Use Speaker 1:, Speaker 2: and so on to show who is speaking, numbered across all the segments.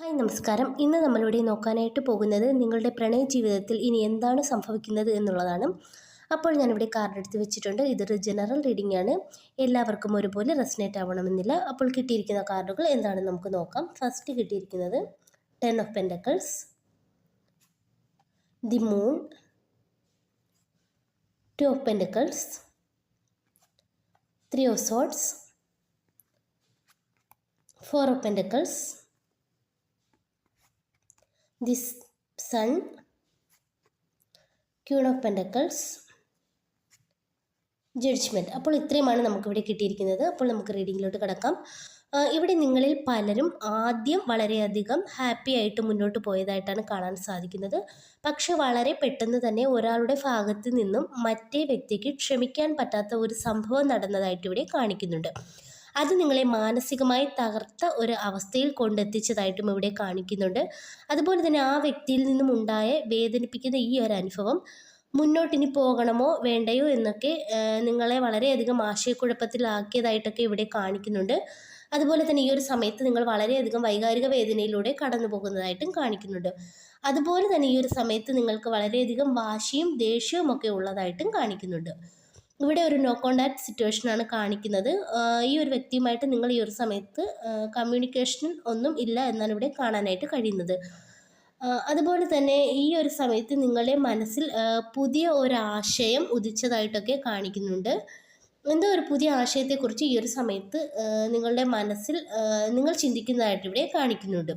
Speaker 1: Hi നമസ്കാരം. ഇന്ന് നമ്മളിവിടെ നോക്കാനായിട്ട് പോകുന്നത് നിങ്ങളുടെ പ്രണയ ജീവിതത്തിൽ ഇനി എന്താണ് സംഭവിക്കുന്നത് എന്നുള്ളതാണ്. അപ്പോൾ ഞാനിവിടെ കാർഡ് എടുത്ത് വെച്ചിട്ടുണ്ട്. ഇതൊരു ജനറൽ റീഡിംഗ് ആണ്. എല്ലാവർക്കും ഒരുപോലെ റെസിനേറ്റ് ആവണമെന്നില്ല. അപ്പോൾ കിട്ടിയിരിക്കുന്ന കാർഡുകൾ എന്താണെന്ന് നമുക്ക് നോക്കാം. ഫസ്റ്റ് കിട്ടിയിരിക്കുന്നത് ten of pentacles the moon two of pentacles three of swords four of pentacles this sun queen of pentacles judgement അപ്പോൾ ഇത്രയുമാണ് നമുക്കിവിടെ കിട്ടിയിരിക്കുന്നത്. അപ്പോൾ നമുക്ക് റീഡിങ്ങിലോട്ട് കിടക്കാം. ഇവിടെ നിങ്ങളിൽ പലരും ആദ്യം വളരെയധികം ഹാപ്പി ആയിട്ട് മുന്നോട്ട് പോയതായിട്ടാണ് കാണാൻ സാധിക്കുന്നത്. പക്ഷെ വളരെ പെട്ടെന്ന് തന്നെ ഒരാളുടെ ഭാഗത്ത് നിന്നും മറ്റേ വ്യക്തിക്ക് ക്ഷമിക്കാൻ പറ്റാത്ത ഒരു സംഭവം നടന്നതായിട്ട് ഇവിടെ കാണിക്കുന്നുണ്ട്. അത് നിങ്ങളെ മാനസികമായി തകർത്ത ഒരു അവസ്ഥയിൽ കൊണ്ടെത്തിച്ചതായിട്ടും ഇവിടെ കാണിക്കുന്നുണ്ട്. അതുപോലെ തന്നെ ആ വ്യക്തിയിൽ നിന്നും ഉണ്ടായ വേദനിപ്പിക്കുന്ന ഈ ഒരു അനുഭവം മുന്നോട്ടിനി പോകണമോ വേണ്ടയോ എന്നൊക്കെ നിങ്ങളെ വളരെയധികം ആശയക്കുഴപ്പത്തിലാക്കിയതായിട്ടൊക്കെ ഇവിടെ കാണിക്കുന്നുണ്ട്. അതുപോലെ തന്നെ ഈ ഒരു സമയത്ത് നിങ്ങൾ വളരെയധികം വൈകാരിക വേദനയിലൂടെ കടന്നു പോകുന്നതായിട്ടും കാണിക്കുന്നുണ്ട്. അതുപോലെ തന്നെ ഈ ഒരു സമയത്ത് നിങ്ങൾക്ക് വളരെയധികം വാശിയും ദേഷ്യവും ഒക്കെ ഉള്ളതായിട്ടും കാണിക്കുന്നുണ്ട്. ഇവിടെ ഒരു നോ കോണ്ടാക്ട് സിറ്റുവേഷനാണ് കാണിക്കുന്നത്. ഈ ഒരു വ്യക്തിയുമായിട്ട് നിങ്ങൾ ഈ ഒരു സമയത്ത് കമ്മ്യൂണിക്കേഷൻ ഒന്നും ഇല്ല എന്നാണ് ഇവിടെ കാണാനായിട്ട് കഴിയുന്നത്. അതുപോലെ തന്നെ ഈ ഒരു സമയത്ത് നിങ്ങളുടെ മനസ്സിൽ പുതിയ ഒരു ആശയം ഉദിച്ചതായിട്ടൊക്കെ കാണിക്കുന്നുണ്ട്. എന്തോ ഒരു പുതിയ ആശയത്തെക്കുറിച്ച് ഈ ഒരു സമയത്ത് നിങ്ങളുടെ മനസ്സിൽ നിങ്ങൾ ചിന്തിക്കുന്നതായിട്ട് ഇവിടെ കാണിക്കുന്നുണ്ട്.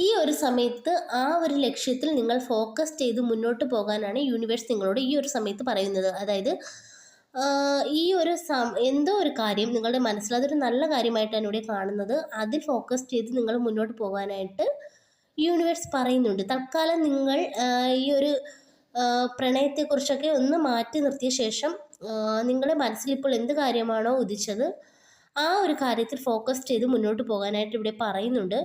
Speaker 1: ഈ ഒരു സമയത്ത് ആ ഒരു ലക്ഷ്യത്തിൽ നിങ്ങൾ ഫോക്കസ് ചെയ്ത് മുന്നോട്ട് പോകാനാണ് യൂണിവേഴ്സ് നിങ്ങളോട് ഈ ഒരു സമയത്ത് പറയുന്നത്. അതായത് ഈ ഒരു സം എന്തോ ഒരു കാര്യം നിങ്ങളുടെ മനസ്സിൽ അതൊരു നല്ല കാര്യമായിട്ടാണ് ഇവിടെ കാണുന്നത്. അതിൽ ഫോക്കസ് ചെയ്ത് നിങ്ങൾ മുന്നോട്ട് പോകാനായിട്ട് യൂണിവേഴ്സ് പറയുന്നുണ്ട്. തൽക്കാലം നിങ്ങൾ ഈ ഒരു പ്രണയത്തെക്കുറിച്ചൊക്കെ ഒന്ന് മാറ്റി നിർത്തിയ ശേഷം നിങ്ങളുടെ മനസ്സിൽ ഇപ്പോൾ എന്ത് കാര്യമാണോ ഉദിച്ചത് ആ ഒരു കാര്യത്തിൽ ഫോക്കസ് ചെയ്ത് മുന്നോട്ട് പോകാനായിട്ട് ഇവിടെ പറയുന്നുണ്ട്.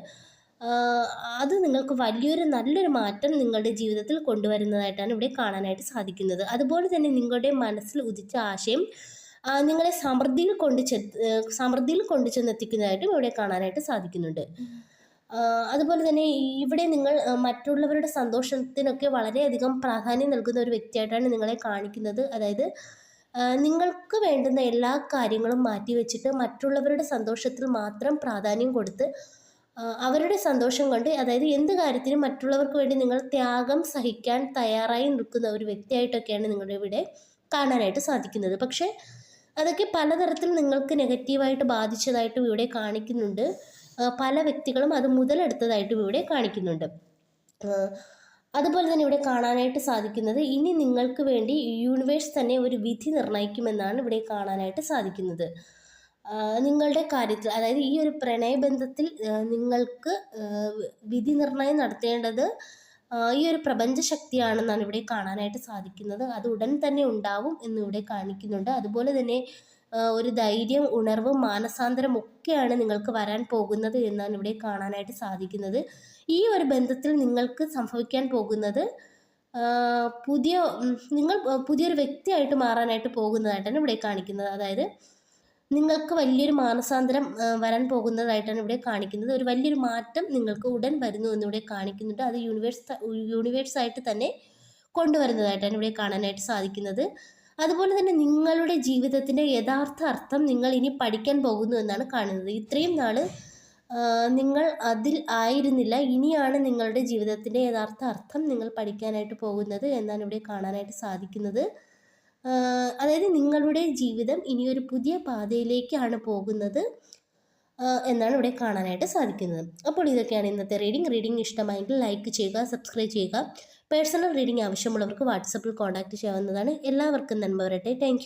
Speaker 1: അത് നിങ്ങൾക്ക് വലിയൊരു നല്ലൊരു മാറ്റം നിങ്ങളുടെ ജീവിതത്തിൽ കൊണ്ടുവരുന്നതായിട്ടാണ് ഇവിടെ കാണാനായിട്ട് സാധിക്കുന്നത്. അതുപോലെ തന്നെ നിങ്ങളുടെ മനസ്സിൽ ഉദിച്ച ആശയം നിങ്ങളെ സമൃദ്ധിയിൽ കൊണ്ടു ചെ സമൃദ്ധിയിൽ കൊണ്ടു ചെന്നെത്തിക്കുന്നതായിട്ടും ഇവിടെ കാണാനായിട്ട് സാധിക്കുന്നുണ്ട്. അതുപോലെ തന്നെ ഇവിടെ നിങ്ങൾ മറ്റുള്ളവരുടെ സന്തോഷത്തിനൊക്കെ വളരെയധികം പ്രാധാന്യം നൽകുന്ന ഒരു വ്യക്തിയായിട്ടാണ് നിങ്ങളെ കാണിക്കുന്നത്. അതായത് നിങ്ങൾക്ക് വേണ്ടുന്ന എല്ലാ കാര്യങ്ങളും മാറ്റിവെച്ചിട്ട് മറ്റുള്ളവരുടെ സന്തോഷത്തിൽ മാത്രം പ്രാധാന്യം കൊടുത്ത് അവരുടെ സന്തോഷം കൊണ്ട് അതായത് എന്ത് കാര്യത്തിനും മറ്റുള്ളവർക്ക് വേണ്ടി നിങ്ങൾ ത്യാഗം സഹിക്കാൻ തയ്യാറായി നിൽക്കുന്ന ഒരു വ്യക്തിയായിട്ടൊക്കെയാണ് നിങ്ങളുടെ ഇവിടെ കാണാനായിട്ട് സാധിക്കുന്നത്. പക്ഷേ അതൊക്കെ പലതരത്തിൽ നിങ്ങൾക്ക് നെഗറ്റീവായിട്ട് ബാധിച്ചതായിട്ടും ഇവിടെ കാണിക്കുന്നുണ്ട്. പല വ്യക്തികളും അത് മുതലെടുത്തതായിട്ടും ഇവിടെ കാണിക്കുന്നുണ്ട്. അതുപോലെ തന്നെ ഇവിടെ കാണാനായിട്ട് സാധിക്കുന്നത് ഇനി നിങ്ങൾക്ക് വേണ്ടി യൂണിവേഴ്സ് തന്നെ ഒരു വിധി നിർണയിക്കുമെന്നാണ് ഇവിടെ കാണാനായിട്ട് സാധിക്കുന്നത്. നിങ്ങളുടെ കാര്യത്തിൽ അതായത് ഈ ഒരു പ്രണയബന്ധത്തിൽ നിങ്ങൾക്ക് വിധി നിർണയം നടത്തേണ്ടത് ഈ ഒരു പ്രപഞ്ച ശക്തിയാണെന്നാണ് ഇവിടെ കാണാനായിട്ട് സാധിക്കുന്നത്. അത് ഉടൻ തന്നെ ഉണ്ടാവും എന്നിവിടെ കാണിക്കുന്നുണ്ട്. അതുപോലെ തന്നെ ഒരു ധൈര്യം ഉണർവ് മാനസാന്തരം ഒക്കെയാണ് നിങ്ങൾക്ക് വരാൻ പോകുന്നത് എന്നാണ് ഇവിടെ കാണാനായിട്ട് സാധിക്കുന്നത്. ഈ ഒരു ബന്ധത്തിൽ നിങ്ങൾക്ക് സംഭവിക്കാൻ പോകുന്നത് പുതിയ നിങ്ങൾ പുതിയൊരു വ്യക്തിയായിട്ട് മാറാനായിട്ട് പോകുന്നതായിട്ടാണ് ഇവിടെ കാണിക്കുന്നത്. അതായത് നിങ്ങൾക്ക് വലിയൊരു മാനസാന്തരം വരാൻ പോകുന്നതായിട്ടാണ് ഇവിടെ കാണിക്കുന്നത്. ഒരു വലിയൊരു മാറ്റം നിങ്ങൾക്ക് ഉടൻ വരുന്നു എന്നിവിടെ കാണിക്കുന്നുണ്ട്. അത് യൂണിവേഴ്സ് യൂണിവേഴ്സായിട്ട് തന്നെ കൊണ്ടുവരുന്നതായിട്ടാണ് ഇവിടെ കാണാനായിട്ട് സാധിക്കുന്നത്. അതുപോലെ തന്നെ നിങ്ങളുടെ ജീവിതത്തിന്റെ യഥാർത്ഥ അർത്ഥം നിങ്ങൾ ഇനി പഠിക്കാൻ പോകുന്നു എന്നാണ് കാണുന്നത്. ഇത്രയും നാൾ നിങ്ങൾ അതിൽ ആയിരുന്നില്ല. ഇനിയാണ് നിങ്ങളുടെ ജീവിതത്തിന്റെ യഥാർത്ഥ അർത്ഥം നിങ്ങൾ പഠിക്കാനായിട്ട് പോകുന്നത് എന്നാണ് ഇവിടെ കാണാനായിട്ട് സാധിക്കുന്നത്. അതായത് നിങ്ങളുടെ ജീവിതം ഇനിയൊരു പുതിയ പാതയിലേക്കാണ് പോകുന്നത് എന്നാണ് ഇവിടെ കാണാനായിട്ട് സാധിക്കുന്നത്. അപ്പോൾ ഇതൊക്കെയാണ് ഇന്നത്തെ റീഡിംഗ്. റീഡിംഗ് ഇഷ്ടമായെങ്കിൽ ലൈക്ക് ചെയ്യുക സബ്സ്ക്രൈബ് ചെയ്യുക. പേഴ്സണൽ റീഡിംഗ് ആവശ്യമുള്ളവർക്ക് വാട്സപ്പിൽ കോൺടാക്റ്റ് ചെയ്യാവുന്നതാണ്. എല്ലാവർക്കും നന്മ വരട്ടെ. താങ്ക്